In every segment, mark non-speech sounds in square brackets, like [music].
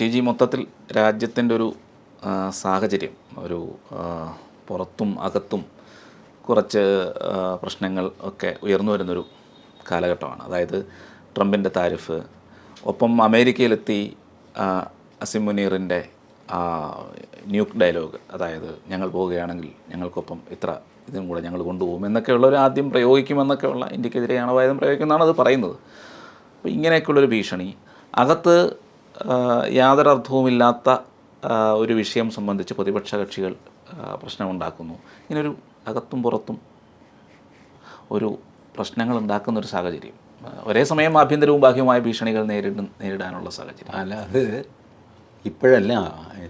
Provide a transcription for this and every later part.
T G മൊത്തത്തിൽ രാജ്യത്തിന്റെ ഒരു സാഹചര്യം ഒരു പുറത്തും അകത്തും കുറച്ച് പ്രശ്നങ്ങൾ ഒക്കെ ഉയർന്നു വരുന്നൊരു കാലഘട്ടമാണ്. അതായത് ട്രംപിന്റെ താരിഫ് ഒപ്പം അമേരിക്കയിലെത്തി അസിം മുനീറിന്റെ ന്യൂക് ഡയലോഗ് അതായത് ഞങ്ങൾ പോവുകയാണെങ്കിൽ ഞങ്ങൾക്കൊപ്പം ഇത്ര ഇതും കൂടെ ഞങ്ങൾ കൊണ്ടുപോകും എന്നൊക്കെയുള്ള ആദ്യം പ്രയോഗിക്കുമെന്നൊക്കെയുള്ള ഇന്ത്യക്കെതിരെയാണ് ആണവായുധം പ്രയോഗിക്കുന്നതാണ് അത് പറയുന്നത്. അപ്പോൾ ഇങ്ങനെയൊക്കെയുള്ളൊരു ഭീഷണി. അകത്ത് ആ, യാതൊരു അർത്ഥവുമില്ലാത്ത ആ, ഒരു വിഷയം സംബന്ധിച്ച് പ്രതിപക്ഷ കക്ഷികൾ പ്രശ്നമുണ്ടാക്കുന്നു. ഇങ്ങനൊരു അകത്തും പുറത്തും ഒരു പ്രശ്നങ്ങൾ ഉണ്ടാക്കുന്ന ഒരു സാഹചര്യം. ഒരേ സമയം ആഭ്യന്തരവും ബാഹ്യവുമായ ഭീഷണികൾ നേരിടും നേരിടാനുള്ള സാഹചര്യം. അല്ല അത് ഇപ്പോഴല്ല.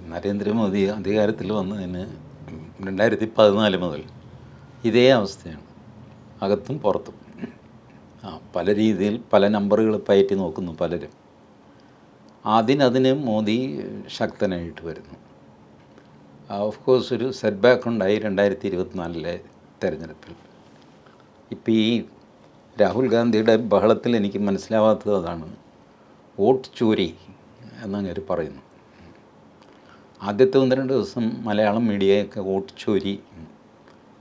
നരേന്ദ്രമോദി അധികാരത്തിൽ വന്നതിന് രണ്ടായിരത്തി പതിനാല് മുതൽ ഇതേ അവസ്ഥയാണ്. അകത്തും പുറത്തും. ആ പല രീതിയിൽ പല നമ്പറുകൾ പയറ്റി നോക്കുന്നു പലരും. അതിനതിന് മോദി ശക്തനായിട്ട് വരുന്നു. ഓഫ് കോഴ്സ് ഒരു സെറ്റ് ബാക്ക് ഉണ്ടായി രണ്ടായിരത്തി ഇരുപത്തിനാലിലെ തെരഞ്ഞെടുപ്പിൽ. ഇപ്പം ഈ രാഹുൽ ഗാന്ധിയുടെ ബഹളത്തിൽ എനിക്ക് മനസ്സിലാവാത്തത് അതാണ്. വോട്ട് ചോരി എന്നങ്ങനെ പറയുന്നു. ആദ്യത്തെ ഒന്ന് രണ്ട് ദിവസം മലയാളം മീഡിയയൊക്കെ വോട്ട് ചോരി.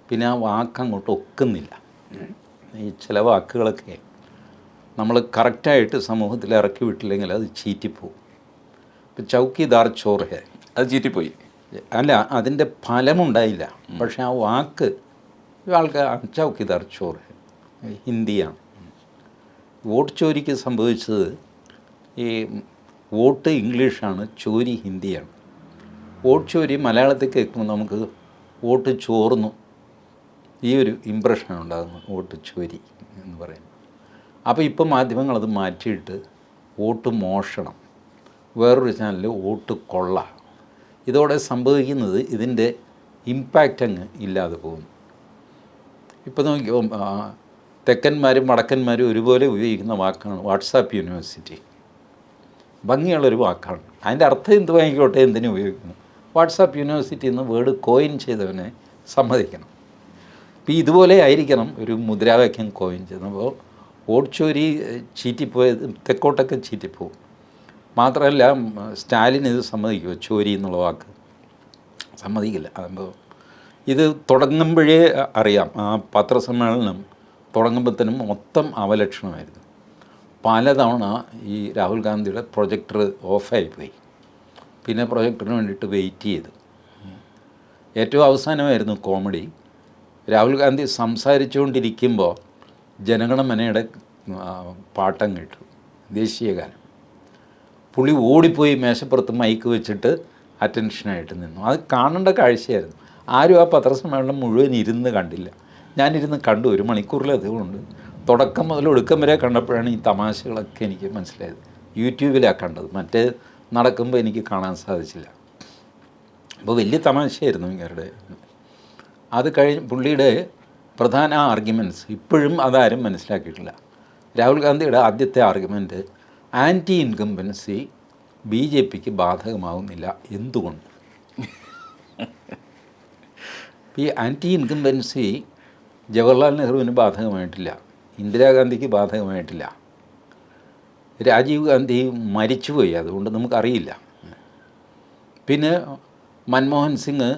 പിന്നെ ആ വാക്ക് അങ്ങോട്ട് ഒക്കുന്നില്ല ഈ ചില വാക്കുകളൊക്കെ നമ്മൾ കറക്റ്റായിട്ട് സമൂഹത്തിൽ ഇറക്കി വിട്ടില്ലെങ്കിൽ അത് ചീറ്റിപ്പോവും. ഇപ്പം ചൗക്കിദാർ ചോർ ഹേ അത് ചീറ്റിപ്പോയി. അല്ല അതിന്റെ ഫലമുണ്ടായില്ല. പക്ഷെ ആ വാക്ക് ആൾക്ക് ചൗക്കിദാർ ഹേ ഹിന്ദിയാണ്. വോട്ട് ചോരിക്ക് സംഭവിച്ചത് ഈ വോട്ട് ഇംഗ്ലീഷാണ് ചോരി ഹിന്ദിയാണ്. വോട്ട് ചോരി മലയാളത്തിൽ കേൾക്കുമ്പോൾ നമുക്ക് വോട്ട് ചോർന്നു. ഈ ഒരു ഇമ്പ്രഷനാണ് ഉണ്ടാകുന്നത് വോട്ട് ചോരി എന്ന് പറയുന്നത്. അപ്പോൾ ഇപ്പം മാധ്യമങ്ങൾ അത് മാറ്റിയിട്ട് വോട്ട് മോഷണം. വേറൊരു ചാനലിൽ വോട്ട് കൊള്ള. ഇതോടെ സംഭവിക്കുന്നത് ഇതിന്റെ ഇമ്പാക്റ്റ് അങ്ങ് ഇല്ലാതെ പോകുന്നു. ഇപ്പോൾ നോക്കിയോ തെക്കന്മാരും വടക്കന്മാരും ഒരുപോലെ ഉപയോഗിക്കുന്ന വാക്കാണ് വാട്സാപ്പ് യൂണിവേഴ്സിറ്റി. ഭംഗിയുള്ളൊരു വാക്കാണ്. അതിന്റെ അർത്ഥം എന്ത് വാങ്ങിക്കോട്ടെ എന്തിനു ഉപയോഗിക്കുന്നു? വാട്സാപ്പ് യൂണിവേഴ്സിറ്റി എന്ന് വേർഡ് കോയിൻ ചെയ്തവനെ സമ്മതിക്കണം. ഇപ്പം ഇതുപോലെ ആയിരിക്കണം ഒരു മുദ്രാവാക്യം കോയിൻ ചെയ്യുന്നത്. അപ്പോൾ വോട്ട് ചീറ്റിപ്പോയ തെക്കോട്ടൊക്കെ ചീറ്റിപ്പോവും മാത്രമല്ല സ്റ്റാലിൻ ഇത് സമ്മതിക്കുമോ ചോരി എന്നുള്ള വാക്ക്. സമ്മതിക്കില്ല. അപ്പോൾ ഇത് തുടങ്ങുമ്പോഴേ അറിയാം. ആ പത്രസമ്മേളനം തുടങ്ങുമ്പോഴത്തേനും മൊത്തം അവലക്ഷണമായിരുന്നു. പലതവണ ഈ രാഹുൽ ഗാന്ധിയുടെ പ്രൊജക്ടർ ഓഫായിപ്പോയി. പിന്നെ പ്രൊജക്ടറിന് വേണ്ടിയിട്ട് വെയിറ്റ് ചെയ്തു. ഏറ്റവും അവസാനമായിരുന്നു കോമഡി. രാഹുൽ ഗാന്ധി സംസാരിച്ചുകൊണ്ടിരിക്കുമ്പോൾ ജനഗണമനയുടെ പാട്ടം കേട്ടു. ദേശീയഗാനം. പുള്ളി ഓടിപ്പോയി മേശപ്പുറത്ത് മൈക്ക് വെച്ചിട്ട് അറ്റൻഷനായിട്ട് നിന്നു. അത് കാണേണ്ട കാഴ്ചയായിരുന്നു. ആരും ആ പത്രസമ്മേളനം മുഴുവൻ ഇരുന്ന് കണ്ടില്ല. ഞാനിരുന്ന് കണ്ടു. ഒരു മണിക്കൂറിലധികം ഉണ്ട്. തുടക്കം മുതൽ ഒടുക്കം വരെ കണ്ടപ്പോഴാണ് ഈ തമാശകളൊക്കെ എനിക്ക് മനസ്സിലായത്. യൂട്യൂബിലാണ് കണ്ടത്. മറ്റേ നടക്കുമ്പോൾ എനിക്ക് കാണാൻ സാധിച്ചില്ല. അപ്പോൾ വലിയ തമാശയായിരുന്നു ഇവരുടെ. അത് കഴിഞ്ഞ് പുള്ളിയുടെ പ്രധാന ആർഗ്യുമെന്റ്സ് ഇപ്പോഴും അതാരും മനസ്സിലാക്കിയിട്ടില്ല. രാഹുൽ ഗാന്ധിയുടെ ആദ്യത്തെ argument anti incumbency B J പിക്ക് ബാധകമാവുന്നില്ല. എന്തുകൊണ്ട്? ഈ ആന്റി ഇൻകംബൻസി ജവഹർലാൽ നെഹ്റുവിന് ബാധകമായിട്ടില്ല. ഇന്ദിരാഗാന്ധിക്ക് ബാധകമായിട്ടില്ല. രാജീവ് ഗാന്ധി മരിച്ചുപോയി. അതുകൊണ്ട് നമുക്കറിയില്ല. പിന്നെ മൻമോഹൻ സിംഗ്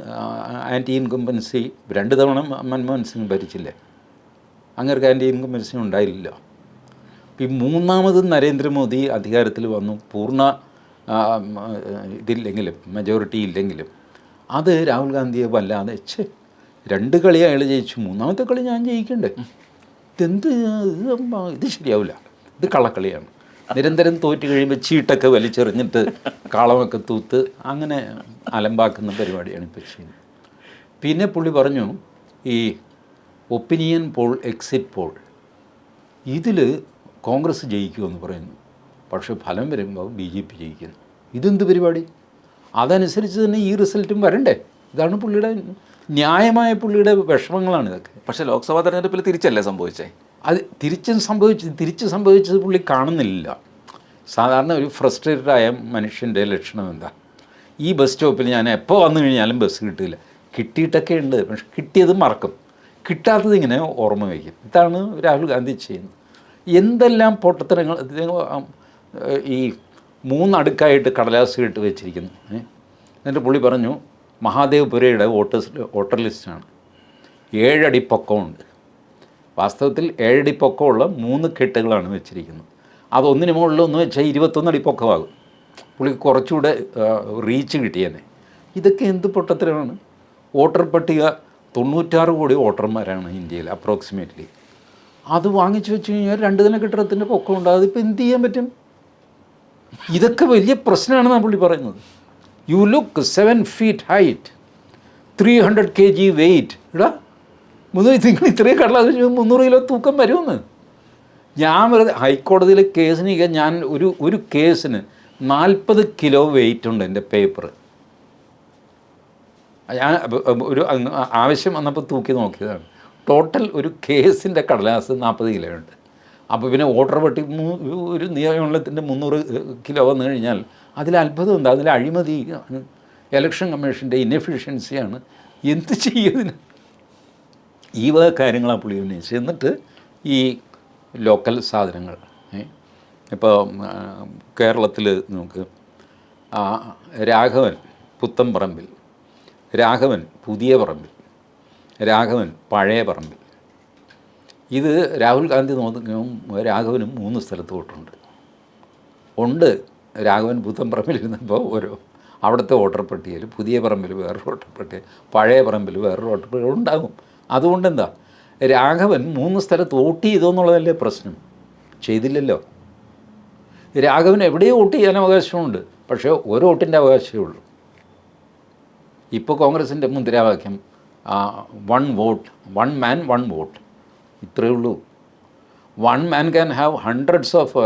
ആന്റി ഇൻകംബൻസി രണ്ട് തവണ മൻമോഹൻ സിംഗ് ഭരിച്ചില്ലേ? അങ്ങർക്ക് ആന്റി ഇൻകംബൻസി ഉണ്ടായില്ലല്ലോ ഈ മൂന്നാമത് നരേന്ദ്രമോദി അധികാരത്തിൽ വന്നു. പൂർണ ഇതില്ലെങ്കിലും മെജോറിറ്റി ഇല്ലെങ്കിലും. അത് രാഹുൽ ഗാന്ധിയെ വല്ലാതെ ഛേ രണ്ട് കളി അയാൾ ജയിച്ചു. മൂന്നാമത്തെ കളി ഞാൻ ജയിക്കണ്ടേ? ഇതെന്ത് ഇത് ഇത് ശരിയാവില്ല ഇത് കള്ളക്കളിയാണ്. നിരന്തരം തോറ്റ് കഴിയുമ്പോൾ ചീട്ടൊക്കെ വലിച്ചെറിഞ്ഞിട്ട് കാളമൊക്കെ തൂത്ത് അങ്ങനെ അലമ്പാക്കുന്ന പരിപാടിയാണ് ഇപ്പോൾ ചെയ്യുന്നത്. പിന്നെ പുള്ളി പറഞ്ഞു ഈ ഒപ്പീനിയൻ പോൾ എക്സിറ്റ് പോൾ ഇതിൽ കോൺഗ്രസ് ജയിക്കുമെന്ന് പറയുന്നു. പക്ഷേ ഫലം വരുമ്പോൾ ബി ജെ പി ജയിക്കുന്നു. ഇതെന്ത് പരിപാടി? അതനുസരിച്ച് തന്നെ ഈ റിസൾട്ടും വരണ്ടേ? ഇതാണ് പുള്ളിയുടെ ന്യായമായ പുള്ളിയുടെ വിഷമങ്ങളാണ് ഇതൊക്കെ. പക്ഷേ ലോക്സഭാ തെരഞ്ഞെടുപ്പിൽ തിരിച്ചല്ലേ സംഭവിച്ചേ? അത് തിരിച്ചും സംഭവിച്ച് തിരിച്ച് സംഭവിച്ചത് പുള്ളി കാണുന്നില്ല. സാധാരണ ഒരു ഫ്രസ്ട്രേറ്റഡ് ആയ മനുഷ്യന്റെ ലക്ഷണം എന്താ? ഈ ബസ് സ്റ്റോപ്പിൽ ഞാൻ എപ്പോൾ വന്നു കഴിഞ്ഞാലും ബസ് കിട്ടില്ല. കിട്ടിയിട്ടൊക്കെ ഉണ്ട് പക്ഷെ കിട്ടിയത് മറക്കും. കിട്ടാത്തത് ഇങ്ങനെ ഓർമ്മ വയ്ക്കും. ഇതാണ് രാഹുൽ ഗാന്ധി ചെയ്യുന്നത്. എന്തെല്ലാം പൊട്ടത്തരങ്ങൾ ഈ മൂന്നടുക്കായിട്ട് കടലാസ് ഇട്ട് വെച്ചിരിക്കുന്നു? എന്നിട്ട് പുള്ളി പറഞ്ഞു മഹാദേവ് പുരയുടെ വോട്ടേഴ്സ് വോട്ടർ ലിസ്റ്റാണ്. ഏഴടി പൊക്കമുണ്ട്. വാസ്തവത്തിൽ ഏഴടി പൊക്കമുള്ള മൂന്ന് കെട്ടുകളാണ് വെച്ചിരിക്കുന്നത്. അതൊന്നിന് മുകളിലൊന്ന് വെച്ചാൽ ഇരുപത്തൊന്നടി പൊക്കമാകും. പുള്ളിക്ക് കുറച്ചുകൂടെ റീച്ച് കിട്ടിയെന്നെ ഇതൊക്കെ എന്ത് പൊട്ടത്തരമാണ്? വോട്ടർ പട്ടിക തൊണ്ണൂറ്റാറ് കോടി വോട്ടർമാരാണ് ഇന്ത്യയിൽ അപ്രോക്സിമേറ്റ്ലി. അത് വാങ്ങിച്ചു വെച്ച് കഴിഞ്ഞാൽ രണ്ട് ദിന കെട്ടിടത്തിന്റെ പൊക്കം ഉണ്ട്. അതിപ്പോൾ എന്ത് ചെയ്യാൻ പറ്റും? ഇതൊക്കെ വലിയ പ്രശ്നമാണ് പ്രശ്നമാണെന്നാണ് പുള്ളി പറയുന്നത്. You look seven feet height three hundred K G weight ഇടാ മുന്നൂറ് നിങ്ങൾ ഇത്രയും കടലാസ് മുന്നൂറ് കിലോ തൂക്കം വരുമെന്ന്. ഞാൻ വെറുതെ ഹൈക്കോടതിയിൽ കേസിന് ഞാൻ ഒരു ഒരു കേസിന് നാൽപ്പത് കിലോ വെയിറ്റ് ഉണ്ട് എന്റെ പേപ്പർ ഞാൻ ഒരു ആവശ്യം വന്നപ്പോൾ തൂക്കി നോക്കിയതാണ്. ടോട്ടൽ ഒരു കേസിന്റെ കടലാസ് നാൽപ്പത് കിലോ ഉണ്ട്. അപ്പോൾ പിന്നെ ഓർഡർ പെട്ടി ഒരു നിയമനത്തിന്റെ മുന്നൂറ് കിലോ വന്നു കഴിഞ്ഞാൽ അതിൽ അത്ഭുതം ഉണ്ട് അതിൽ അഴിമതി ഇലക്ഷൻ കമ്മീഷന്റെ ഇന്നെഫിഷ്യൻസിയാണ് എന്ത് ചെയ്യുന്നതിന് ഈ വക കാര്യങ്ങളാണ് പുള്ളി ഉന്നയിച്ച് എന്നിട്ട് ഈ ലോക്കൽ സാധനങ്ങൾ ഇപ്പോൾ കേരളത്തിൽ നമുക്ക് രാഘവൻ പുത്തംപറമ്പിൽ രാഘവൻ പുതിയ പറമ്പിൽ രാഘവൻ പഴയ പറമ്പിൽ. ഇത് രാഹുൽ ഗാന്ധി നോക്കും രാഘവനും മൂന്ന് സ്ഥലത്ത് വോട്ടുണ്ട്. ഉണ്ട് രാഘവൻ പുത്തംപറമ്പിൽ ഇരുന്നപ്പോൾ ഓരോ അവിടുത്തെ വോട്ടർ പട്ടികയിൽ പുതിയ പറമ്പിൽ വേറൊരു വോട്ടർ പട്ടിക പഴയ പറമ്പിൽ വേറൊരു വോട്ടർ പട്ടിക ഉണ്ടാകും. അതുകൊണ്ട് എന്താ രാഘവൻ മൂന്ന് സ്ഥലത്ത് വോട്ട് ചെയ്തു എന്നുള്ളതല്ലേ പ്രശ്നം. ചെയ്തില്ലല്ലോ. രാഘവൻ എവിടെയും വോട്ട് ചെയ്യാൻ അവകാശമുണ്ട്. പക്ഷേ ഒരു വോട്ടിന്റെ അവകാശമേ ഉള്ളൂ. ഇപ്പോൾ കോൺഗ്രസിന്റെ മുദ്രാവാക്യം one vote one man one vote ഇത്രയേ ഉള്ളൂ. One man can have hundreds of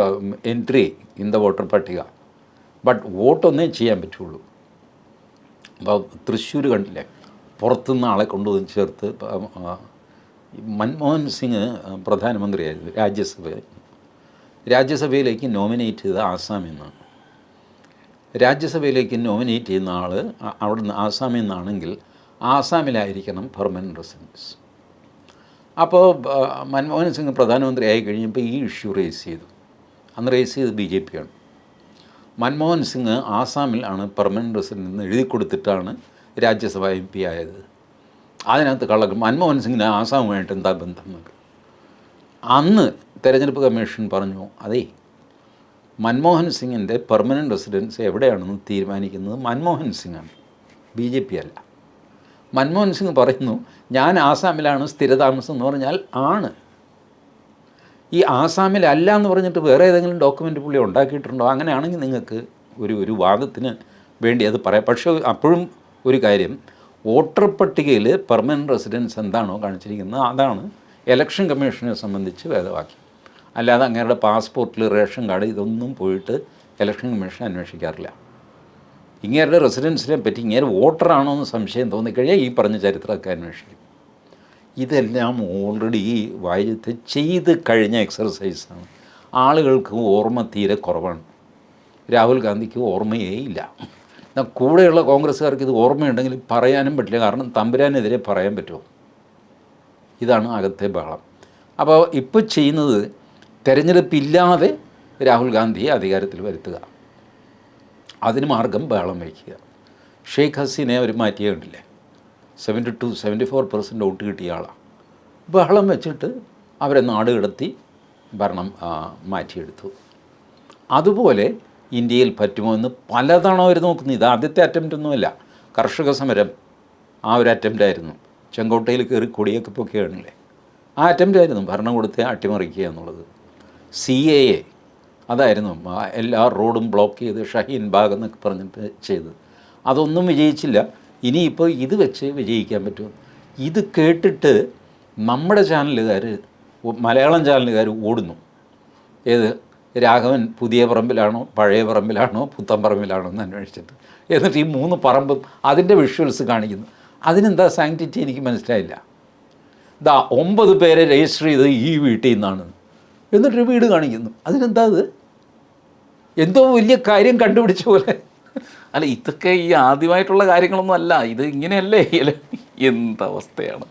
entry in the voter പട്ടിക. ബട്ട് വോട്ടൊന്നേ ചെയ്യാൻ പറ്റുള്ളൂ. അപ്പോൾ തൃശ്ശൂർ കണ്ടില്ലേ? പുറത്തുനിന്ന് ആളെ കൊണ്ടുവന്ന് ചേർത്ത് മൻമോഹൻ സിംഗ് പ്രധാനമന്ത്രിയായിരുന്നു രാജ്യസഭ രാജ്യസഭയിലേക്ക് നോമിനേറ്റ് ചെയ്ത ആസാമിൽ നിന്നാണ് രാജ്യസഭയിലേക്ക് നോമിനേറ്റ് ചെയ്യുന്ന ആൾ അവിടെ ആസാമിൽ നിന്നാണെങ്കിൽ ആസാമിലായിരിക്കണം പെർമനന്റ് റെസിഡൻസ്. അപ്പോൾ മൻമോഹൻ സിംഗ് പ്രധാനമന്ത്രി ആയി കഴിഞ്ഞപ്പോൾ ഈ ഇഷ്യൂ റേസ് ചെയ്തു. അന്ന് റേസ് ചെയ്തത് ബി ജെ പി ആണ്. മൻമോഹൻ സിംഗ് ആസാമിലാണ് പെർമനന്റ് റെസിഡന്റ് എന്ന് എഴുതി കൊടുത്തിട്ടാണ് രാജ്യസഭ എം പി ആയത്. അതിനകത്ത് കള്ളക്ക് മൻമോഹൻ സിംഗിന് ആസാമുമായിട്ട് എന്താ ബന്ധം എന്നൊക്കെ അന്ന് തെരഞ്ഞെടുപ്പ് കമ്മീഷൻ പറഞ്ഞു അതേ മൻമോഹൻ സിംഗിന്റെ പെർമനന്റ് റെസിഡൻസ് എവിടെയാണെന്ന് തീരുമാനിക്കുന്നത് മൻമോഹൻ സിംഗാണ്. ബി ജെ പി അല്ല. മൻമോഹൻ സിംഗ് പറയുന്നു ഞാൻ ആസാമിലാണ് സ്ഥിരതാമസം എന്ന് പറഞ്ഞാൽ ആണ്. ഈ ആസാമിലല്ല എന്ന് പറഞ്ഞിട്ട് വേറെ ഏതെങ്കിലും ഡോക്യുമെന്റ് പുള്ളി ഉണ്ടാക്കിയിട്ടുണ്ടോ? അങ്ങനെയാണെങ്കിൽ നിങ്ങൾക്ക് ഒരു ഒരു വാദത്തിന് വേണ്ടി അത് പറയാം. പക്ഷേ അപ്പോഴും ഒരു കാര്യം വോട്ടർ പട്ടികയിൽ പെർമനന്റ് റെസിഡൻസ് എന്താണോ കാണിച്ചിരിക്കുന്നത് അതാണ് ഇലക്ഷൻ കമ്മീഷനെ സംബന്ധിച്ച് വേദവാക്യം അല്ലാതെ അങ്ങേരുടെ പാസ്പോർട്ടിൽ റേഷൻ കാർഡ് ഇതൊന്നും പോയിട്ട് ഇലക്ഷൻ കമ്മീഷൻ അന്വേഷിക്കാറില്ല. ഇങ്ങേരുടെ റെസിഡൻസിനെ പറ്റി ഇങ്ങനെ വോട്ടറാണോ എന്ന് സംശയം തോന്നിക്കഴിഞ്ഞാൽ ഈ പറഞ്ഞ ചരിത്രമൊക്കെ അന്വേഷിക്കും. ഇതെല്ലാം ഓൾറെഡി വായിച്ച് ചെയ്ത് കഴിഞ്ഞ എക്സർസൈസാണ് ആളുകൾക്ക് ഓർമ്മ തീരെ കുറവാണ്. രാഹുൽ ഗാന്ധിക്ക് ഓർമ്മയേ ഇല്ല. എന്നാൽ കൂടെയുള്ള കോൺഗ്രസ്സുകാർക്ക് ഇത് ഓർമ്മയുണ്ടെങ്കിൽ പറയാനും പറ്റില്ല. കാരണം തമ്പുരാനെതിരെ പറയാൻ പറ്റുമോ? ഇതാണ് അകത്തെ ബഹളം. അപ്പോൾ ഇപ്പോൾ ചെയ്യുന്നത് തെരഞ്ഞെടുപ്പില്ലാതെ രാഹുൽ ഗാന്ധിയെ അധികാരത്തിൽ വരുത്തുക. അതിന് മാർഗം ബഹളം വയ്ക്കുക. ഷെയ്ഖ് ഹസീനെ അവർ മാറ്റിയേ കണ്ടില്ലേ? Seventy two seventy four percent vote കിട്ടിയ ആളാണ് ബഹളം വെച്ചിട്ട് അവരെ നാട് കിടത്തി ഭരണം മാറ്റിയെടുത്തു. അതുപോലെ ഇന്ത്യയിൽ പറ്റുമോ എന്ന് പലതവണ അവർ നോക്കുന്നു. ഇത് ആദ്യത്തെ അറ്റംപ്റ്റ് കർഷക സമരം ആ ഒരു അറ്റംപ്റ്റ് ആയിരുന്നു. ചെങ്കോട്ടയിൽ കയറി കൊടിയൊക്കെ പൊക്കുകയാണല്ലേ ആ അറ്റംപ്റ്റ് ആയിരുന്നു. ഭരണകൂടത്തെ അട്ടിമറിക്കുക എന്നുള്ളത്. സി എ എ അതായിരുന്നു എല്ലാ റോഡും ബ്ലോക്ക് ചെയ്ത് ഷഹീൻ ബാഗ് എന്നൊക്കെ പറഞ്ഞിട്ട് ചെയ്തത്. അതൊന്നും വിജയിച്ചില്ല. ഇനിയിപ്പോൾ ഇത് വെച്ച് വിജയിക്കാൻ പറ്റുമോ? ഇത് കേട്ടിട്ട് നമ്മുടെ ചാനലുകാർ മലയാളം ചാനലുകാർ ഓടുന്നു. ഏത്? രാഘവൻ പുതിയ പറമ്പിലാണോ പഴയ പറമ്പിലാണോ പുത്തൻ പറമ്പിലാണോ എന്ന് അന്വേഷിച്ചിട്ട് എന്നിട്ട് ഈ മൂന്ന് പറമ്പും അതിന്റെ വിഷ്വൽസ് കാണിക്കുന്നു. അതിനെന്താ സാങ്ക്ടിറ്റി എനിക്ക് മനസ്സിലായില്ല. ദാ ഒമ്പത് പേരെ രജിസ്റ്റർ ചെയ്ത് ഈ വീട്ടിൽ നിന്നാണ്. എന്നിട്ടൊരു വീട് കാണിക്കുന്നു. അതിനെന്താ അത്? എന്തോ വലിയ കാര്യം കണ്ടുപിടിച്ച പോലെ. അല്ല ഇതൊക്കെ ഈ ആദ്യമായിട്ടുള്ള കാര്യങ്ങളൊന്നും അല്ല. ഇത് ഇങ്ങനെയല്ലേ? ഇല- എന്തവസ്ഥയാണ്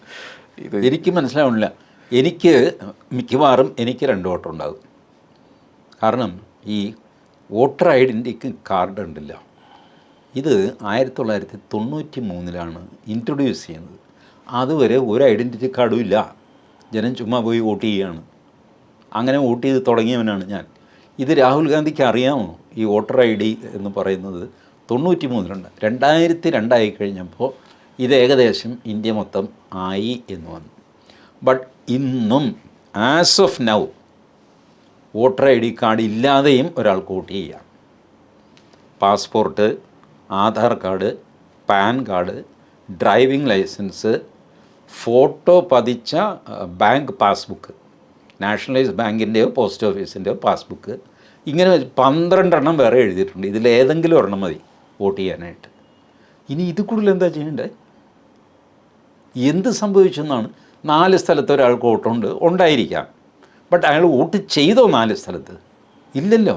ഇത്? എനിക്ക് മനസ്സിലാവുന്നില്ല. എനിക്ക് മിക്കവാറും എനിക്ക് രണ്ട് വോട്ടുണ്ടാകും കാരണം ഈ വോട്ടർ ഐഡന്റിറ്റി കാർഡ് ഉണ്ടല്ല. ഇത് ആയിരത്തി തൊള്ളായിരത്തി തൊണ്ണൂറ്റി മൂന്നിലാണ് ഇൻട്രൊഡ്യൂസ് ചെയ്യുന്നത്. അതുവരെ ഒരു ഐഡന്റിറ്റി കാർഡും ഇല്ല. ജനം ചുമ്മാ പോയി വോട്ട് ചെയ്യുകയാണ് അങ്ങനെ വോട്ട് ചെയ്ത് തുടങ്ങിയവനാണ് ഞാൻ. ഇത് രാഹുൽ ഗാന്ധിക്ക് അറിയാമോ? ഈ വോട്ടർ ഐ ഡി എന്ന് പറയുന്നത് തൊണ്ണൂറ്റി മൂന്നിലുണ്ട് രണ്ടായിരത്തി രണ്ടായി കഴിഞ്ഞപ്പോൾ ഇത് ഏകദേശം ഇന്ത്യ മൊത്തം ആയി എന്ന് വന്നു. ബട്ട് ഇന്നും as of now voter I D card ഇല്ലാതെയും ഒരാൾക്ക് വോട്ട് ചെയ്യാം passport Aadhaar card PAN card driving licence photo പതിച്ച ബാങ്ക് പാസ്ബുക്ക് നാഷണലൈസ് ബാങ്കിന്റെയോ പോസ്റ്റ് ഓഫീസിന്റെയോ പാസ്ബുക്ക്. ഇങ്ങനെ പന്ത്രണ്ടെണ്ണം വേറെ എഴുതിയിട്ടുണ്ട്. ഇതിലേതെങ്കിലും ഒരെണ്ണം മതി വോട്ട് ചെയ്യാനായിട്ട്. ഇനി ഇത് കൂടുതൽ എന്താ ചെയ്യേണ്ടത്? എന്ത് സംഭവിച്ചെന്നാണ്. നാല് സ്ഥലത്ത് ഒരാൾക്ക് വോട്ടുണ്ട്. ഉണ്ടായിരിക്കാം. ബട്ട് അയാൾ വോട്ട് ചെയ്തോ നാല് സ്ഥലത്ത്? ഇല്ലല്ലോ.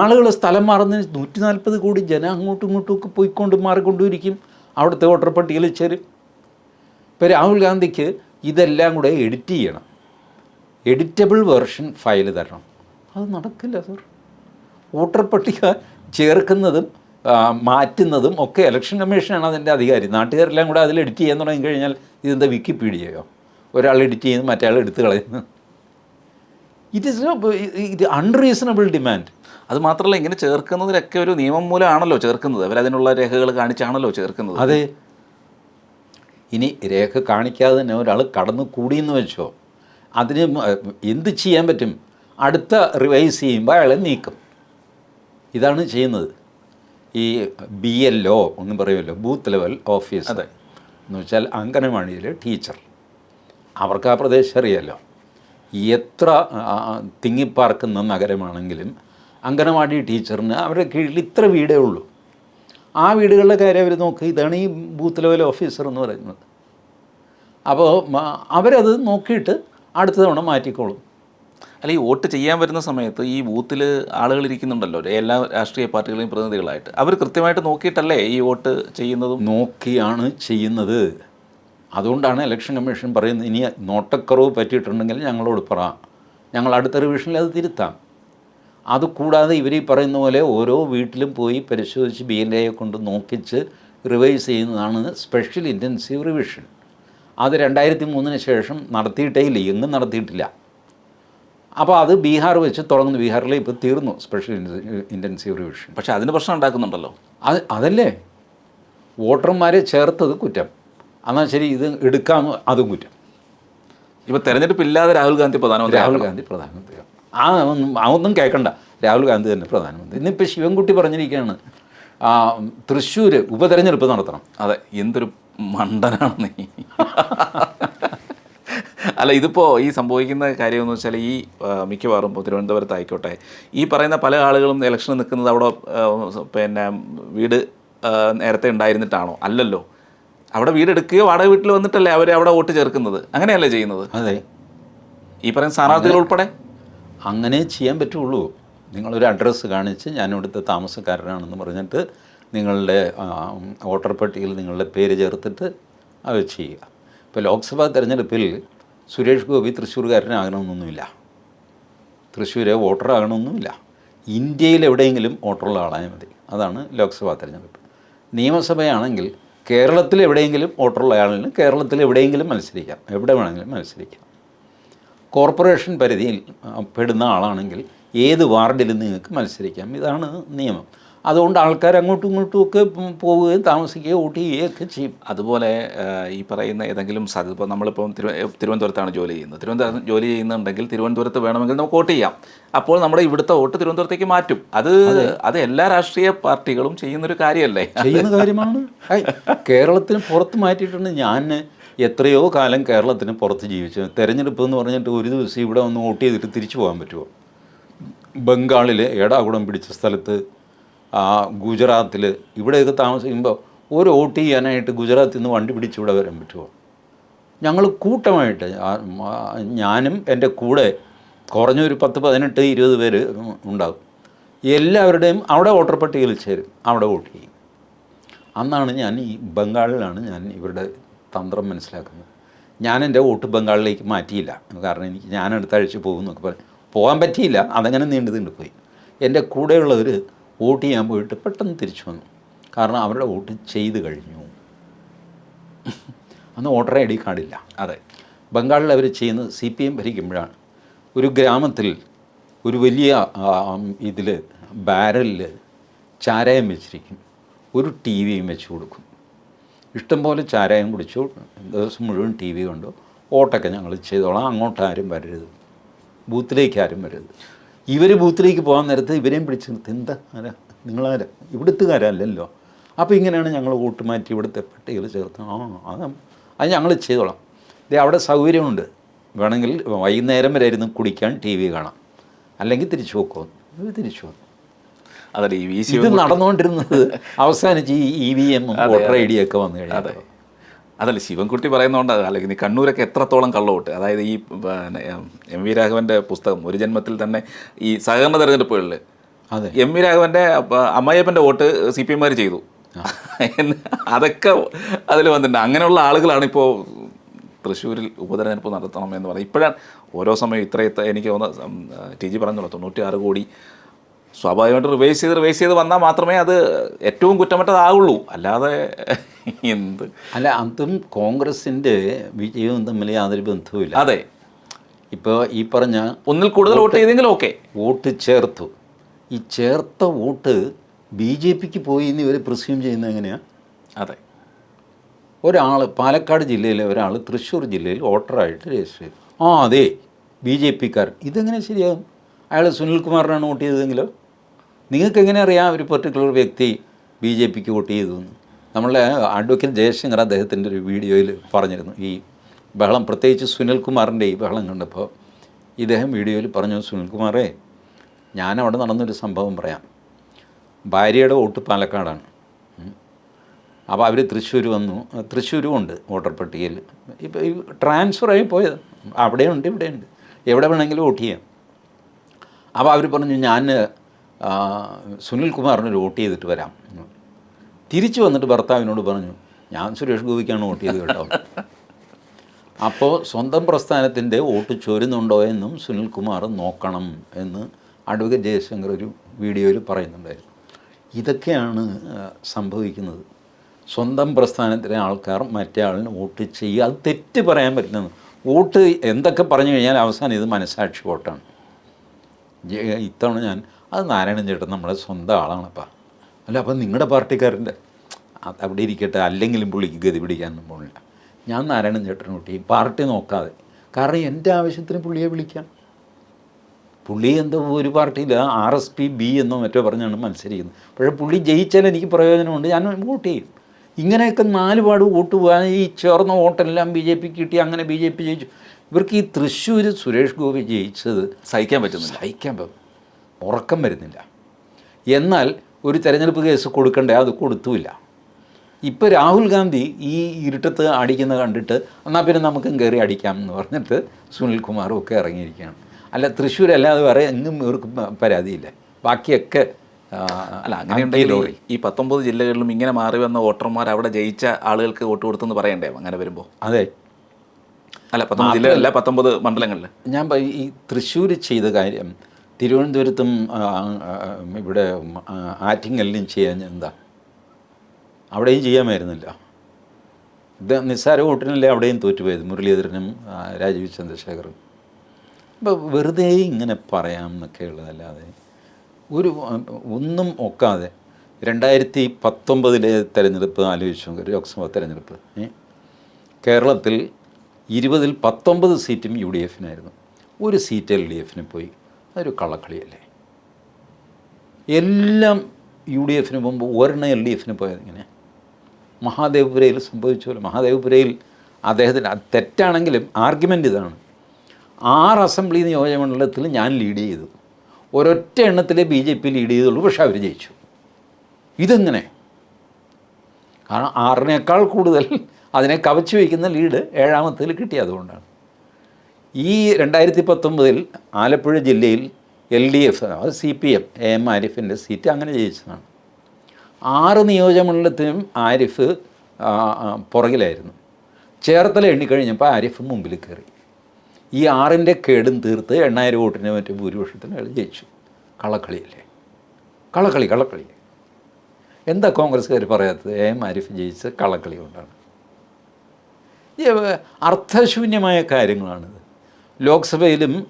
ആളുകൾ സ്ഥലം മാറുന്നതിന് നൂറ്റി നാൽപ്പത് കോടി ജനം അങ്ങോട്ടും ഇങ്ങോട്ടും ഒക്കെ പോയിക്കൊണ്ട് മാറിക്കൊണ്ടിരിക്കും. അവിടുത്തെ വോട്ടർ പട്ടികയിൽ ചേരും ഇപ്പോൾ രാഹുൽ ഗാന്ധിക്ക് ഇതെല്ലാം കൂടെ എഡിറ്റ് ചെയ്യണം. എഡിറ്റബിൾ വെർഷൻ ഫയൽ തരണം. അത് നടക്കില്ല സർ. വോട്ടർ പട്ടിക ചേർക്കുന്നതും മാറ്റുന്നതും ഒക്കെ ഇലക്ഷൻ കമ്മീഷനാണ് അതിന്റെ അധികാരി. നാട്ടുകാരെല്ലാം കൂടെ അതിൽ എഡിറ്റ് ചെയ്യാൻ തുടങ്ങി കഴിഞ്ഞാൽ ഇതെന്താ വിക്കിപീഡിയയോ? ഒരാൾ എഡിറ്റ് ചെയ്യുന്നു മറ്റേ ആൾ എടുത്തു കളയുന്നു. ഇറ്റ് ഇസ് ഇത് അൺറീസണബിൾ ഡിമാൻഡ് അത് മാത്രമല്ല ഇങ്ങനെ ചേർക്കുന്നതിലൊക്കെ ഒരു നിയമം മൂലമാണല്ലോ ചേർക്കുന്നത്. അവരതിനുള്ള രേഖകൾ കാണിച്ചാണല്ലോ ചേർക്കുന്നത്. അതെ. ഇനി രേഖ കാണിക്കാതെ തന്നെ ഒരാൾ കടന്നു കൂടിയെന്ന് വെച്ചോ അതിന് എന്ത് ചെയ്യാൻ പറ്റും? അടുത്ത റിവൈസ് ചെയ്യുമ്പോൾ അയാളെ നീക്കും. ഇതാണ് ചെയ്യുന്നത്. ഈ ബി എൽ ഒ എന്ന് പറയുമല്ലോ ബൂത്ത് ലെവൽ ഓഫീസ് അതെ. എന്ന് വെച്ചാൽ അങ്കനവാടിയിലെ ടീച്ചർ അവർക്ക് ആ പ്രദേശം അറിയാമല്ലോ എത്ര തിങ്ങിപ്പാർക്കുന്ന നഗരമാണെങ്കിലും അങ്കനവാടി ടീച്ചറിന് അവരുടെ കീഴിൽ ഇത്ര വീടേ ഉള്ളൂ. ആ വീടുകളുടെ കാര്യം അവർ നോക്കി ഇതാണ് ഈ ബൂത്ത് ലെവൽ ഓഫീസർ എന്ന് പറയുന്നത്. അപ്പോൾ അവരത് നോക്കിയിട്ട് അടുത്ത തവണ മാറ്റിക്കോളും. അല്ല ഈ വോട്ട് ചെയ്യാൻ വരുന്ന സമയത്ത് ഈ ബൂത്തിൽ ആളുകൾ ഇരിക്കുന്നുണ്ടല്ലോ എല്ലാ രാഷ്ട്രീയ പാർട്ടികളെയും പ്രതിനിധികളായിട്ട്. അവർ കൃത്യമായിട്ട് നോക്കിയിട്ടല്ലേ ഈ വോട്ട് ചെയ്യുന്നതും? നോക്കിയാണ് ചെയ്യുന്നത്. അതുകൊണ്ടാണ് ഇലക്ഷൻ കമ്മീഷൻ പറയുന്നത് ഇനി നോട്ടക്കുറവ് പറ്റിയിട്ടുണ്ടെങ്കിൽ ഞങ്ങളോട് പറ. ഞങ്ങൾ അടുത്ത റിവിഷനിൽ അത് തിരുത്താം. അതുകൂടാതെ ഇവർ ഈ പറയുന്ന പോലെ ഓരോ വീട്ടിലും പോയി പരിശോധിച്ച് ബി എൽ എയെ കൊണ്ട് നോക്കിച്ച് റിവൈസ് ചെയ്യുന്നതാണ് സ്പെഷ്യൽ ഇന്റൻസീവ് റിവിഷൻ അത് രണ്ടായിരത്തി മൂന്നിന് ശേഷം നടത്തിയിട്ടേ ഇല്ല എങ്ങും നടത്തിയിട്ടില്ല. അപ്പോൾ അത് ബീഹാർ വെച്ച് തുടങ്ങുന്നു. ബീഹാറിൽ ഇപ്പോൾ തീർന്നു സ്പെഷ്യൽ ഇന്റൻസീവ് റിവിഷൻ പക്ഷേ അതിന് പ്രശ്നം ഉണ്ടാക്കുന്നുണ്ടല്ലോ. അത് അതല്ലേ? വോട്ടർമാരെ ചേർത്തത് കുറ്റം. എന്നാൽ ശരി ഇത് എടുക്കാം അതും കുറ്റം. ഇപ്പോൾ തെരഞ്ഞെടുപ്പ് ഇല്ലാതെ രാഹുൽ ഗാന്ധി പ്രധാനമന്ത്രി രാഹുൽ ഗാന്ധി പ്രധാനമന്ത്രി ആ ഒന്നും അതൊന്നും കേൾക്കണ്ട. രാഹുൽ ഗാന്ധി തന്നെ പ്രധാനമന്ത്രി. ഇന്നിപ്പോൾ ശിവൻകുട്ടി പറഞ്ഞിരിക്കുകയാണ് ആ, തൃശ്ശൂർ ഉപതെരഞ്ഞെടുപ്പ് നടത്തണം. അതെ എന്തൊരു മണ്ടനാണ് നീ. അല്ല ഇതിപ്പോൾ ഈ സംഭവിക്കുന്ന കാര്യം എന്ന് വെച്ചാൽ ഈ മിക്കവാറും ഇപ്പോൾ തിരുവനന്തപുരത്ത് ആയിക്കോട്ടെ. ഈ പറയുന്ന പല ആളുകളും ഇലക്ഷന് നിൽക്കുന്നത് അവിടെ പിന്നെ വീട് നേരത്തെ ഉണ്ടായിരുന്നിട്ടാണോ? അല്ലല്ലോ. അവിടെ വീട് എടുക്കുകയോ വാടക വീട്ടിൽ വന്നിട്ടല്ലേ അവർ അവിടെ വോട്ട് ചേർക്കുന്നത്? അങ്ങനെയല്ലേ ചെയ്യുന്നത്? അതെ. ഈ പറയുന്ന സ്ഥാനാർത്ഥികൾ ഉൾപ്പെടെ? അങ്ങനെ ചെയ്യാൻ പറ്റുള്ളൂ. നിങ്ങളൊരു അഡ്രസ്സ് കാണിച്ച് ഞാൻ ഇവിടുത്തെ താമസക്കാരനാണെന്ന് പറഞ്ഞിട്ട് നിങ്ങളുടെ വോട്ടർ പട്ടികയിൽ നിങ്ങളുടെ പേര് ചേർത്തിട്ട് അത് ചെയ്യുക. ഇപ്പോൾ ലോക്സഭാ തെരഞ്ഞെടുപ്പിൽ സുരേഷ് ഗോപി തൃശ്ശൂർകാരനാകണമെന്നൊന്നുമില്ല തൃശ്ശൂരെ വോട്ടറാകണമെന്നുമില്ല ഇന്ത്യയിൽ എവിടെയെങ്കിലും വോട്ടറുള്ള ആളായാൽ മതി. അതാണ് ലോക്സഭാ തെരഞ്ഞെടുപ്പ്. നിയമസഭയാണെങ്കിൽ കേരളത്തിൽ എവിടെയെങ്കിലും വോട്ടറുള്ള ആളിന് കേരളത്തിൽ എവിടെയെങ്കിലും മത്സരിക്കാം. എവിടെ വേണമെങ്കിലും മത്സരിക്കാം. കോർപ്പറേഷൻ പരിധിയിൽ പെടുന്ന ആളാണെങ്കിൽ ഏത് വാർഡിലും നിങ്ങൾക്ക് മത്സരിക്കാം. ഇതാണ് നിയമം. അതുകൊണ്ട് ആൾക്കാർ അങ്ങോട്ടും ഇങ്ങോട്ടും ഒക്കെ പോവുകയും താമസിക്കുകയും വോട്ട് ഒക്കെ ചെയ്യും. അതുപോലെ ഈ പറയുന്ന ഏതെങ്കിലും സാധ്യത ഇപ്പോൾ നമ്മളിപ്പം തിരു തിരുവനന്തപുരത്താണ് ജോലി ചെയ്യുന്നത്. തിരുവനന്തപുരത്ത് ജോലി ചെയ്യുന്നുണ്ടെങ്കിൽ തിരുവനന്തപുരത്ത് വേണമെങ്കിൽ നമുക്ക് വോട്ട് ചെയ്യാം. അപ്പോൾ നമ്മുടെ ഇവിടുത്തെ വോട്ട് തിരുവനന്തപുരത്തേക്ക് മാറ്റും. അത് അത്. എല്ലാ രാഷ്ട്രീയ പാർട്ടികളും ചെയ്യുന്നൊരു കാര്യമല്ലേ? ചെയ്യുന്ന കാര്യമാണ്. കേരളത്തിന് പുറത്ത് മാറ്റിയിട്ടുണ്ട് ഞാൻ. എത്രയോ കാലം കേരളത്തിന് പുറത്ത് ജീവിച്ചു. തെരഞ്ഞെടുപ്പ് എന്ന് പറഞ്ഞിട്ട് ഒരു ദിവസം ഇവിടെ ഒന്ന് വോട്ട് ചെയ്തിട്ട് തിരിച്ചു പോകാൻ പറ്റുമോ? ബംഗാളിൽ ഏടാകുടം പിടിച്ച സ്ഥലത്ത് ഗുജറാത്തിൽ ഇവിടെയൊക്കെ താമസിക്കുമ്പോൾ ഒരു വോട്ട് ചെയ്യാനായിട്ട് ഗുജറാത്തിൽ നിന്ന് വണ്ടി പിടിച്ച് ഇവിടെ വരാൻ പറ്റുമോ? ഞങ്ങൾ കൂട്ടമായിട്ട് ഞാനും എന്റെ കൂടെ കുറഞ്ഞൊരു പത്ത് പതിനെട്ട് ഇരുപത് പേര് ഉണ്ടാകും എല്ലാവരുടെയും അവിടെ വോട്ടർ പട്ടികയിൽ ചേരും അവിടെ വോട്ട് ചെയ്യും. അന്നാണ് ഞാൻ ഈ ബംഗാളിലാണ് ഞാൻ ഇവരുടെ തന്ത്രം മനസ്സിലാക്കുന്നത്. ഞാൻ എന്റെ വോട്ട് ബംഗാളിലേക്ക് മാറ്റിയില്ല കാരണം എനിക്ക് ഞാൻ അടുത്ത ആഴ്ച പോകും എന്നൊക്കെ പോകാൻ പറ്റിയില്ല അതങ്ങനെ നീണ്ടു നീണ്ടു പോയി. എന്റെ കൂടെയുള്ളവർ വോട്ട് ചെയ്യാൻ പോയിട്ട് പെട്ടെന്ന് തിരിച്ചു വന്നു. കാരണം അവരുടെ വോട്ട് ചെയ്ത് കഴിഞ്ഞു. അന്ന് വോട്ടർ ഐ ഡി കാർഡില്ല അതെ. ബംഗാളിൽ അവർ ചെയ്യുന്നത് സി പി എം ഭരിക്കുമ്പോഴാണ്. ഒരു ഗ്രാമത്തിൽ ഒരു വലിയ ഇതിൽ ബാരലിൽ ചാരായം വെച്ചിരിക്കും. ഒരു ടി വിയും വെച്ച് കൊടുക്കും. ഇഷ്ടംപോലെ ചാരായം കുടിച്ചു. ദിവസം മുഴുവൻ ടി വി കണ്ടു. വോട്ടൊക്കെ ഞങ്ങൾ ചെയ്തോളാം. അങ്ങോട്ട് ആരും വരരുത്. ബൂത്തിലേക്ക് ആരും വരരുത്. ഇവർ ബൂത്തിലേക്ക് പോകാൻ നേരത്ത് ഇവരെയും പിടിച്ച് നിർത്തി. എന്താ ആരാ? നിങ്ങളാരാ? ഇവിടുത്തുകാരല്ലല്ലോ. അപ്പോൾ ഇങ്ങനെയാണ് ഞങ്ങൾ വോട്ട് മാറ്റി ഇവിടുത്തെ പട്ടികയിൽ ചേർത്ത്. ആ അത് അത് ഞങ്ങൾ ചെയ്തോളാം. ദേ അവിടെ സൗകര്യമുണ്ട്. വേണമെങ്കിൽ വൈകുന്നേരം വരെ ഇരുന്ന് കുടിക്കാൻ ടി വി കാണാം. അല്ലെങ്കിൽ തിരിച്ചു ഇവർ തിരിച്ചു വന്നു. അതല്ല ഈ ഇത് നടന്നുകൊണ്ടിരുന്നത് അവസാനിച്ച് ഈ E V M voter I D ഒക്കെ വന്നു കഴിഞ്ഞാൽ അതല്ല ശിവൻകുട്ടി പറയുന്നതുകൊണ്ട് അല്ലെങ്കിൽ നീ കണ്ണൂരൊക്കെ എത്രത്തോളം കള്ളവോട്ട്? അതായത് ഈ എം വി രാഘവന്റെ പുസ്തകം ഒരു ജന്മത്തിൽ തന്നെ ഈ സഹകരണ തെരഞ്ഞെടുപ്പുകളിൽ അതെ. എം വി രാഘവന്റെ അമ്മയപ്പന്റെ വോട്ട് സി പി എംമാർ ചെയ്തു. അതൊക്കെ അതിൽ വന്നിട്ടുണ്ട്. അങ്ങനെയുള്ള ആളുകളാണ് ഇപ്പോൾ തൃശ്ശൂരിൽ ഉപതെരഞ്ഞെടുപ്പ് നടത്തണം എന്ന് പറയുന്നത്. ഇപ്പോഴാണ് ഓരോ സമയം ഇത്ര എനിക്ക് തോന്നുന്നു ടി ജി പറഞ്ഞോളൂ തൊണ്ണൂറ്റി ആറ് കോടി സ്വാഭാവികമായിട്ട് റിവേഴ്സ് ചെയ്ത് റിവേഴ്സ് ചെയ്ത് വന്നാൽ മാത്രമേ അത് ഏറ്റവും കുറ്റമറ്റതാകുള്ളൂ. അല്ലാതെ എന്ത്? അല്ല അതും കോൺഗ്രസിന്റെ വിജയവും തമ്മിൽ യാതൊരു ബന്ധവുമില്ല. അതെ. ഇപ്പോൾ ഈ പറഞ്ഞ ഒന്നിൽ കൂടുതൽ വോട്ട് ചെയ്തെങ്കിലും ഓക്കെ. വോട്ട് ചേർത്തു. ഈ ചേർത്ത വോട്ട് ബി ജെ പിക്ക് പോയി എന്ന് ഇവർ പ്രിസ്യൂം ചെയ്യുന്നത് എങ്ങനെയാണ് അതെ. ഒരാൾ പാലക്കാട് ജില്ലയിലെ ഒരാൾ തൃശ്ശൂർ ജില്ലയിൽ വോട്ടറായിട്ട് രജിസ്റ്റർ ചെയ്തു. ആ അതെ ബി ജെ പിക്കാർ ഇതെങ്ങനെ ശരിയാകും? അയാൾ സുനിൽകുമാറിനാണ് വോട്ട് ചെയ്തതെങ്കിലോ? നിങ്ങൾക്ക് എങ്ങനെ അറിയാം ഒരു പെർട്ടിക്കുലർ വ്യക്തി ബി ജെ പിക്ക് വോട്ട് ചെയ്തു എന്ന്? നമ്മളെ അഡ്വക്കേറ്റ് ജയശങ്കർ അദ്ദേഹത്തിന്റെ ഒരു വീഡിയോയിൽ പറഞ്ഞിരുന്നു. ഈ ബഹളം പ്രത്യേകിച്ച് സുനിൽകുമാറിന്റെ ഈ ബഹളം കണ്ടപ്പോൾ ഇദ്ദേഹം വീഡിയോയിൽ പറഞ്ഞു സുനിൽകുമാറേ ഞാൻ അവിടെ നടന്നൊരു സംഭവം പറയാം. ഭാര്യയുടെ വോട്ട് പാലക്കാടാണ്. അപ്പോൾ അവർ തൃശ്ശൂർ വന്നു. തൃശ്ശൂരും ഉണ്ട് വോട്ടർ പട്ടികയിൽ. ഇപ്പോൾ ഈ ട്രാൻസ്ഫറായി പോയത്. അവിടെയുണ്ട് ഇവിടെയുണ്ട്. എവിടെ വേണമെങ്കിലും വോട്ട് ചെയ്യാം. അപ്പോൾ അവർ പറഞ്ഞു ഞാൻ സുനിൽ കുമാറിന് വോട്ട് ചെയ്തിട്ട് വരാം. തിരിച്ചു വന്നിട്ട് ഭർത്താവിനോട് പറഞ്ഞു ഞാൻ സുരേഷ് ഗോപിക്കാണ് വോട്ട് ചെയ്ത് കേട്ടോ. അപ്പോൾ സ്വന്തം പ്രസ്ഥാനത്തിന്റെ വോട്ട് ചോരുന്നുണ്ടോ എന്നും സുനിൽകുമാർ നോക്കണം എന്ന് അഡ്വക്കേറ്റ് ജയശങ്കർ ഒരു വീഡിയോയിൽ പറയുന്നുണ്ടായിരുന്നു. ഇതൊക്കെയാണ് സംഭവിക്കുന്നത്. സ്വന്തം പ്രസ്ഥാനത്തിലെ ആൾക്കാർ മറ്റേ ആളിന് വോട്ട് ചെയ്യുക. അത് തെറ്റ് പറയാൻ പറ്റുന്നത് വോട്ട് എന്തൊക്കെ പറഞ്ഞു കഴിഞ്ഞാൽ അവസാനം ഇത് മനസാക്ഷി വോട്ടാണ്. ഇത്തവണ ഞാൻ അത് നാരായണൻ ചേട്ടൻ നമ്മുടെ സ്വന്തം ആളാണപ്പാ അല്ല അപ്പം നിങ്ങളുടെ പാർട്ടിക്കാരന്റെ അവിടെ ഇരിക്കട്ടെ അല്ലെങ്കിലും പുള്ളിക്ക് ഗതി പിടിക്കാനൊന്നും പോണില്ല. ഞാൻ നാരായണൻ ചേട്ടനെ കൂട്ടി പാർട്ടി നോക്കാതെ കാരണം എന്റെ ആവശ്യത്തിന് പുള്ളിയെ വിളിക്കാം. പുള്ളി എന്തോ ഒരു പാർട്ടിയിൽ ആർ എസ് പി ബി എന്നോ മറ്റോ പറഞ്ഞാണ് മത്സരിക്കുന്നത്. പക്ഷേ പുള്ളി ജയിച്ചാൽ എനിക്ക് പ്രയോജനമുണ്ട് ഞാൻ വോട്ട് ചെയ്യും. ഇങ്ങനെയൊക്കെ നാല് പാട് വോട്ട് പോകാൻ ഈ ചേർന്ന വോട്ടെല്ലാം ബി ജെ പിക്ക് കിട്ടി അങ്ങനെ ബി ജെ പി ജയിച്ചു. ഇവർക്ക് ഈ തൃശ്ശൂർ സുരേഷ് ഗോപി ജയിച്ചത് സഹിക്കാൻ പറ്റുന്നില്ല. സഹിക്കാൻ പറ്റും ഉറക്കം വരുന്നില്ല. എന്നാൽ ഒരു തെരഞ്ഞെടുപ്പ് കേസ് കൊടുക്കണ്ടേ? അത് കൊടുത്തുമില്ല. ഇപ്പോൾ രാഹുൽ ഗാന്ധി ഈ ഇരുട്ടത്ത് അടിക്കുന്നത് കണ്ടിട്ട് എന്നാൽ പിന്നെ നമുക്കും കയറി അടിക്കാം എന്ന് പറഞ്ഞിട്ട് സുനിൽകുമാറും ഒക്കെ ഇറങ്ങിയിരിക്കുകയാണ്. അല്ല തൃശ്ശൂർ അല്ലാതെ വേറെ എങ്ങും ഇവർക്ക് പരാതിയില്ല. ബാക്കിയൊക്കെ അല്ല അങ്ങനെയുണ്ടെങ്കിൽ ഈ പത്തൊമ്പത് ജില്ലകളിലും ഇങ്ങനെ മാറി വന്ന വോട്ടർമാർ അവിടെ ജയിച്ച ആളുകൾക്ക് വോട്ട് കൊടുത്തെന്ന് പറയണ്ടേ? അങ്ങനെ വരുമ്പോൾ അതെ. അല്ല പത്തൊമ്പത് ജില്ലകളില്ല പത്തൊമ്പത് മണ്ഡലങ്ങളിൽ ഞാൻ ഈ തൃശ്ശൂർ ചെയ്ത കാര്യം തിരുവനന്തപുരത്തും ഇവിടെ ആറ്റിങ്ങലിനും ചെയ്യാൻ എന്താ? അവിടെയും ചെയ്യാമായിരുന്നില്ല. ഇത് നിസ്സാര വോട്ടിനല്ലേ അവിടെയും തോറ്റുപോയത്? മുരളീധരനും രാജീവ് ചന്ദ്രശേഖറും. അപ്പോൾ വെറുതെ ഇങ്ങനെ പറയാം എന്നൊക്കെ ഉള്ളതല്ലാതെ ഒരു ഒന്നും ഒക്കാതെ രണ്ടായിരത്തി പത്തൊമ്പതിലെ തെരഞ്ഞെടുപ്പ് ആലോചിച്ചു ലോക്സഭാ തെരഞ്ഞെടുപ്പ്? കേരളത്തിൽ ഇരുപതിൽ പത്തൊമ്പത് സീറ്റും യു ഡി എഫിനായിരുന്നു. ഒരു സീറ്റ് എൽ ഡി എഫിന് പോയി. അതൊരു കള്ളക്കളിയല്ലേ? എല്ലാം യു ഡി എഫിന് പോകുമ്പോൾ ഒരെണ്ണം എൽ ഡി എഫിന് പോയത് ഇങ്ങനെ. മഹാദേവപുരയിൽ സംഭവിച്ചല്ലോ മഹാദേവപുരയിൽ അദ്ദേഹത്തിന് തെറ്റാണെങ്കിലും ആർഗ്യുമെന്റ് ഇതാണ്. ആറ് അസംബ്ലി നിയോജകമണ്ഡലത്തിൽ ഞാൻ ലീഡ് ചെയ്തു. ഒരൊറ്റ എണ്ണത്തിലേ ബി ജെ പി ലീഡ് ചെയ്തുള്ളൂ പക്ഷേ അവർ ജയിച്ചു. ഇതെങ്ങനെ? കാരണം ആറിനേക്കാൾ കൂടുതൽ അതിനെ കവച്ചു വയ്ക്കുന്ന ലീഡ് ഏഴാമത്തിൽ കിട്ടിയതുകൊണ്ടാണ് ഈ രണ്ടായിരത്തി പത്തൊമ്പതിൽ ആലപ്പുഴ ജില്ലയിൽ എൽ ഡി എഫ് അത് C P M A M ആരിഫിന്റെ seat അങ്ങനെ ജയിച്ചതാണ്. ആറ് നിയോജകമണ്ഡലത്തിനും ആരിഫ് പുറകിലായിരുന്നു. ചേർത്തല എണ്ണിക്കഴിഞ്ഞപ്പോൾ ആരിഫ് മുമ്പിൽ കയറി. ഈ ആറിന്റെ കേടും തീർത്ത് എണ്ണായിരം വോട്ടിന് മറ്റു ഭൂരിപക്ഷത്തിന് അയാൾ ജയിച്ചു. കളക്കളിയല്ലേ? കളക്കളി കളക്കളി. എന്താ കോൺഗ്രസ്സുകാർ പറയാത്തത്? എ എം ആരിഫ് ജയിച്ചത് കളക്കളി കൊണ്ടാണ്. അർത്ഥശൂന്യമായ കാര്യങ്ങളാണിത്. ലോക്സഭയിലും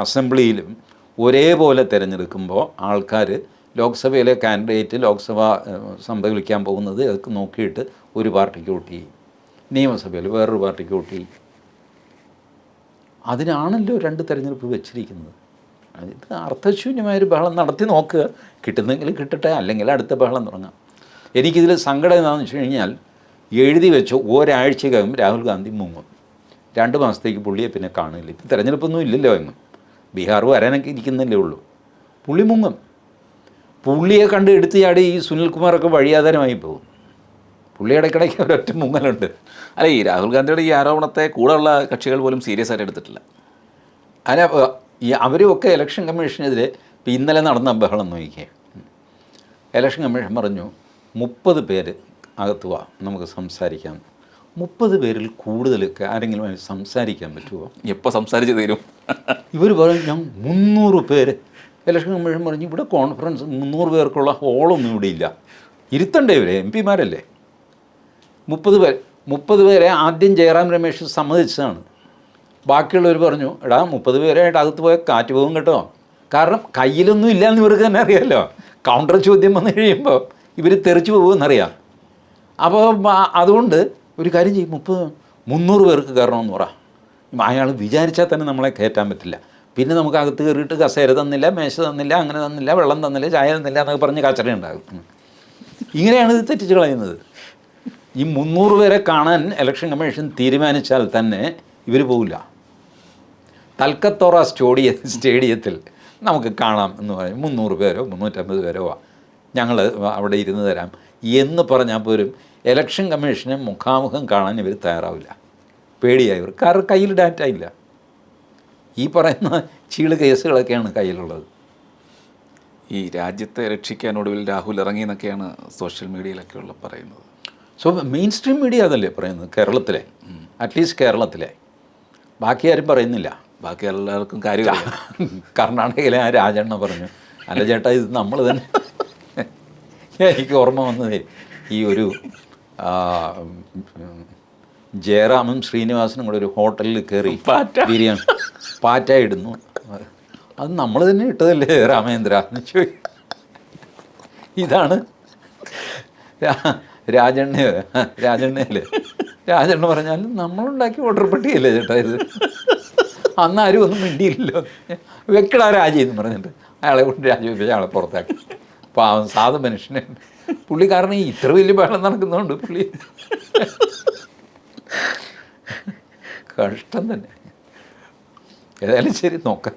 അസംബ്ലിയിലും ഒരേപോലെ തിരഞ്ഞെടുക്കുമ്പോൾ ആൾക്കാർ ലോക്സഭയിലെ കാൻഡിഡേറ്റ് ലോക്സഭ സംഭവിക്കാൻ പോകുന്നത് അതൊക്കെ നോക്കിയിട്ട് ഒരു പാർട്ടിക്ക് വോട്ട് ചെയ്യും. നിയമസഭയിൽ വേറൊരു പാർട്ടിക്ക് വോട്ട് ചെയ്യും. അതിനാണല്ലോ രണ്ട് തിരഞ്ഞെടുപ്പ് വെച്ചിരിക്കുന്നത്. ഇത് അർത്ഥശൂന്യമായൊരു ബഹളം നടത്തി നോക്കുക. കിട്ടുന്നെങ്കിൽ കിട്ടട്ടെ അല്ലെങ്കിൽ അടുത്ത ബഹളം തുടങ്ങാം. എനിക്കിതിൽ സങ്കടം എന്താണെന്ന് വെച്ച് കഴിഞ്ഞാൽ എഴുതി വെച്ച് ഒരാഴ്ചക്കകം രാഹുൽ ഗാന്ധി മുങ്ങും. രണ്ട് മാസത്തേക്ക് പുള്ളിയെ പിന്നെ കാണില്ല ഇപ്പം തിരഞ്ഞെടുപ്പൊന്നും ഇല്ലല്ലോ എങ്ങും. ബീഹാർ വരാനൊക്കെ ഇരിക്കുന്നല്ലേ ഉള്ളൂ. പുള്ളി മുങ്ങും. പുള്ളിയെ കണ്ട് എടുത്ത് ചാടി ഈ സുനിൽകുമാറൊക്കെ വഴിയാധാരമായി പോകും. പുള്ളി ഇടയ്ക്കിടയ്ക്ക് ഒരൊറ്റ മുങ്ങലുണ്ട്. അല്ല ഈ രാഹുൽ ഗാന്ധിയുടെ ഈ ആരോപണത്തെ കൂടെയുള്ള കക്ഷികൾ പോലും സീരിയസ് ആയിട്ട് എടുത്തിട്ടില്ല. അല്ല ഈ അവരുമൊക്കെ ഇലക്ഷൻ കമ്മീഷനെതിരെ ഇപ്പം ഇന്നലെ നടന്ന ബഹളം നോക്കിയേ. ഇലക്ഷൻ കമ്മീഷൻ പറഞ്ഞു മുപ്പത് പേര് അകത്ത് വാ നമുക്ക് സംസാരിക്കാം. മുപ്പത് പേരിൽ കൂടുതലൊക്കെ ആരെങ്കിലും സംസാരിക്കാൻ പറ്റുമോ എപ്പോൾ സംസാരിച്ച് തരും? ഇവർ പറഞ്ഞു ഞാൻ മുന്നൂറ് പേര്. ഇലക്ഷൻ കമ്മീഷൻ പറഞ്ഞു ഇവിടെ കോൺഫറൻസ് മുന്നൂറ് പേർക്കുള്ള ഹോളൊന്നും ഇവിടെ ഇല്ല. ഇരുത്തണ്ടേ ഇവരെ? എം പിമാരല്ലേ? മുപ്പത് പേർ മുപ്പത് പേരെ ആദ്യം ജയറാം രമേശ് സമ്മതിച്ചതാണ്. ബാക്കിയുള്ളവർ പറഞ്ഞു എടാ മുപ്പത് പേരായിട്ട് അകത്ത് പോയാൽ കാറ്റ് പോകും കേട്ടോ. കാരണം കയ്യിലൊന്നും ഇല്ല എന്ന് ഇവർക്ക് തന്നെ അറിയാമല്ലോ കൗണ്ടർ ചോദ്യം വന്നു കഴിയുമ്പോൾ ഇവർ തെറിച്ചു പോകുമെന്നറിയാം. അപ്പോൾ അതുകൊണ്ട് ഒരു കാര്യം ചെയ്യും മുപ്പത് മുന്നൂറ് പേർക്ക് കയറണമെന്ന് പറ. അയാൾ വിചാരിച്ചാൽ തന്നെ നമ്മളെ കയറ്റാൻ പറ്റില്ല. പിന്നെ നമുക്ക് അകത്ത് കയറിയിട്ട് കസേര തന്നില്ല മേശ തന്നില്ല അങ്ങനെ തന്നില്ല വെള്ളം തന്നില്ല ചായ തന്നില്ല എന്നൊക്കെ പറഞ്ഞ് കച്ചറ ഉണ്ടാകും ഇങ്ങനെയാണ് ഇത് തെറ്റിച്ച് കളയുന്നത്. ഈ മുന്നൂറ് പേരെ കാണാൻ ഇലക്ഷൻ കമ്മീഷൻ തീരുമാനിച്ചാൽ തന്നെ ഇവർ പോവില്ല. തൽക്കത്തോറ സ്റ്റോഡിയ സ്റ്റേഡിയത്തിൽ നമുക്ക് കാണാം എന്ന് പറയും. മുന്നൂറ് പേരോ മുന്നൂറ്റമ്പത് പേരോ ഞങ്ങൾ അവിടെ ഇരുന്ന് തരാം. എന്ന് പറഞ്ഞാൽ പോലും ഇലക്ഷൻ കമ്മീഷനെ മുഖാമുഖം കാണാൻ ഇവർ തയ്യാറാവില്ല. പേടിയായി ഇവർ കാരണം കയ്യിൽ ഡാറ്റ ഇല്ല. ഈ പറയുന്ന ചീൾ കേസുകളൊക്കെയാണ് കയ്യിലുള്ളത്. ഈ രാജ്യത്തെ രക്ഷിക്കാൻ ഒടുവിൽ രാഹുൽ ഇറങ്ങി എന്നൊക്കെയാണ് സോഷ്യൽ മീഡിയയിലൊക്കെ ഉള്ള പറയുന്നത്. സോ മെയിൻ സ്ട്രീം മീഡിയ അതല്ലേ പറയുന്നത്? കേരളത്തിലെ. അറ്റ്ലീസ്റ്റ് കേരളത്തിലെ. ബാക്കി ആരും പറയുന്നില്ല. ബാക്കി എല്ലാവർക്കും കാര്യമില്ല. [laughs] കർണാടകയിലെ ആ രാജണ്ണ പറഞ്ഞു. അല്ല ചേട്ടാ ഇത് നമ്മൾ തന്നെ. [laughs] എനിക്ക് ഓർമ്മ വന്നത് ഈ ഒരു ജയറാമും ശ്രീനിവാസനും കൂടെ ഒരു ഹോട്ടലിൽ കയറി പാറ്റ. ബിരിയാണി പാറ്റ ഇടുന്നു. അത് നമ്മൾ തന്നെ ഇട്ടതല്ലേ രാമേന്ദ്ര? ഇതാണ് രാജണ്ണ രാജണ്ണയല്ലേ? രാജണ്ണ പറഞ്ഞാൽ നമ്മളുണ്ടാക്കി ഓർഡർ പെട്ടിയല്ലേ ചേട്ടാ ഇത്? അന്ന് ആരും ഒന്നും മിണ്ടിയില്ലല്ലോ. വെക്കടാ രാജി എന്ന് പറഞ്ഞിട്ട് അയാളെ കൊണ്ട് രാജി വെപ്പിച്ച് അയാളെ പുറത്താക്കി. പാവം സാധു മനുഷ്യനെ. പുള്ളി കാരണം ഇത്ര വലിയ ബഹളം നടക്കുന്നതുകൊണ്ട് പുള്ളി. കഷ്ടം തന്നെ. ഏതായാലും ശരി നോക്കാം.